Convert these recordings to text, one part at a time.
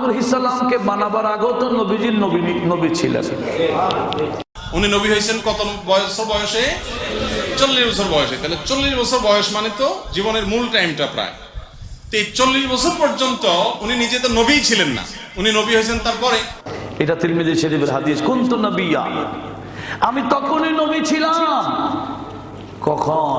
আদম বানাবার আগেও তো নবীজির নবী নবী ছিলেন। উনি নবী হয়েছেন কত বয়স বয়সে? চল্লিশ বছর বয়সে। তাহলে চল্লিশ বছর বয়স মানে তো জীবনের মূল টাইমটা প্রায়। তো এই চল্লিশ বছর পর্যন্ত উনি নিজে তো নবীই ছিলেন না। উনি নবী হয়েছেন তারপরে? এটা তিরমিজি শরীফের হাদিস কোন তো নবিয়া? আমি তখনই নবী ছিলাম। কখন?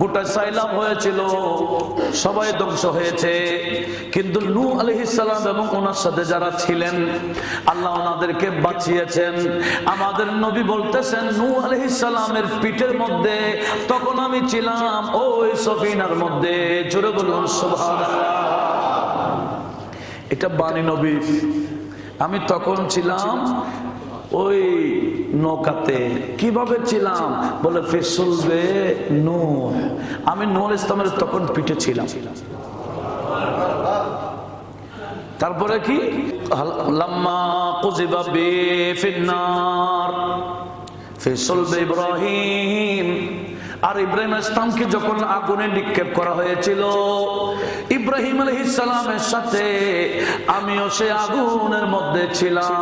গোটা সাইলাম হয়েছিল, সবাই ধ্বংস হয়েছে। কিন্তু নু আলাইহিস সালাম এবং ওনার সাথে যারা ছিলেন, আল্লাহ ওনাদেরকে বাঁচিয়েছেন। আমাদের নবী বলতেছেন নু আলাইহিস সালামের পিঠের মধ্যে, তখন আমি ছিলাম ওই সফিনার মধ্যে। জোরে বলুন, সুবহানাল্লাহ। এটা বাণী নবী আমি তখন ছিলাম ওই নৌকাতে কীভাবে ছিলাম? বলে ফেসলবে নূর। আমি নূর ইসলামের তখন পিঠে ছিলাম। তারপরে কি? লাম্মা ফেসুলবে ইব্রাহিম আর ইব্রাহিম ইসলামকে যখন আগুনে নিক্ষেপ করা হয়েছিল, ইব্রাহিম আলহিসের সাথে আমিও সে আগুনের মধ্যে ছিলাম।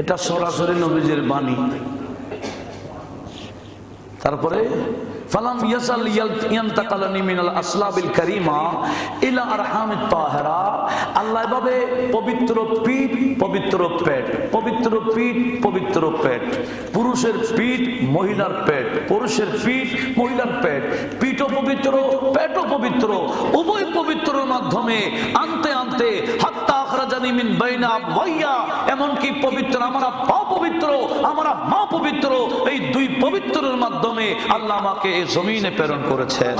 এটা সরাসরি নবীজির বাণী। তারপরে ফালাম ইয়াসাল ইয়ান্তাকালানি মিনাল আসলাবিল কারিমা ইলা আরহামিত তাহেরা আল্লাহ এভাবে পবিত্র পিঠ, পবিত্র পেট, পবিত্র পিঠ, পবিত্র পেট। পুরুষের পিঠ, মহিলার পেট, পুরুষের পিঠ, মহিলার পেট। পিঠও পবিত্র, পেটও পবিত্র। উভয় পবিত্রর মাধ্যমে আনতে আনতে হাত্তা আখরাজানি মিন বাইনা ভাইয়া এমনকি পবিত্র, আমরা পা পবিত্র, আমরা মা পবিত্র। এই দুই পবিত্রের মাধ্যমে আল্লাহ আমাকে এই জমিনে প্রেরণ করেছেন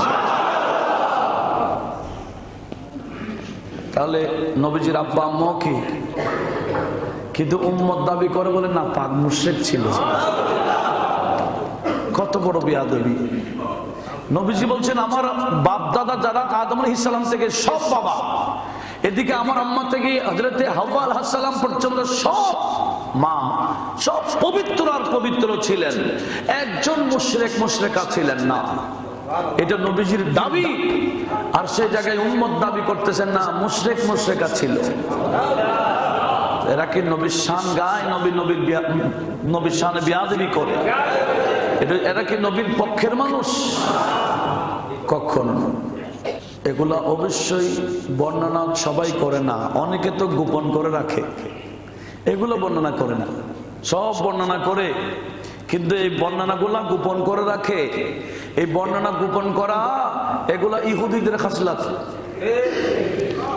তাহলে নবীজির আব্বা, আম্মাও কি? কিন্তু উম্মত দাবি করে বলে, না, পাক মুশ্রেক ছিল। কত বড় বিয়াদবি। নবীজি বলছেন, আমার বাপ দাদা যারা, আদম ইসলাম থেকে সব বাবা। এদিকে আমার আম্মা থেকে হজরতে হাওয়া আলাহাল্লাম পর্যন্ত সব মা, সব পবিত্র আর পবিত্র ছিলেন। একজন মুশরেক মুশরেকা ছিলেন না। এটা নবীজির দাবি। আর সেই জায়গায় উম্মত দাবি করতেছেন না, মুশরেক মুশরেকা ছিল। এরা কি নবীর শান গায়, নবী নবীর নবীর শানে বিয়াদবি করে? এটা- এরা কি নবীর পক্ষের মানুষ? কখনো। এগুলা অবশ্যই বর্ণনা সবাই করে না, অনেকে তো গোপন করে রাখে। এগুলো বর্ণনা করে না। সব বর্ণনা করে, কিন্তু এই বর্ণনাগুলা গোপন করে রাখে। এই বর্ণনা গোপন করা, এগুলা ইহুদিদের খাসলাত।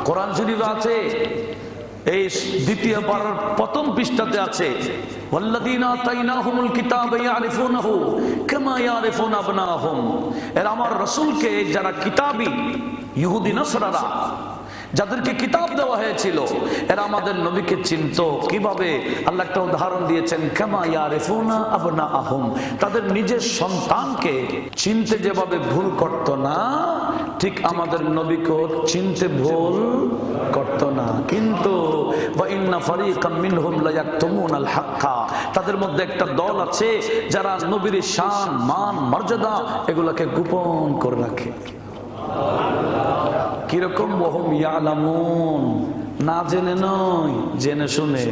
কোরআন শরীফ আছে, এই দ্বিতীয় পাড়ার প্রথম পৃষ্ঠাতে আছে এর আমার রসুলকে, যারা কিতাবী, ইহুদি যাদেরকে কিতাব দেওয়া হয়েছিল, এরা আমাদের নবীকে চিনত। কীভাবে? আল্লাহ একটা উদাহরণ দিয়েছেন, কামা ইয়ারিফুনা আবনাহুম তাদের নিজের সন্তানকে চিনতে যেভাবে ভুল করত না, ঠিক আমাদের নবীকেও চিনতে ভুল করত না। কিন্তু তাদের মধ্যে একটা দল আছে যারা নবীর শান মান, মর্যাদা এগুলোকে গোপন করে রাখে। কীরকম? ওহম ইয়ালামুন। না জেনে নয় জেনে শুনে।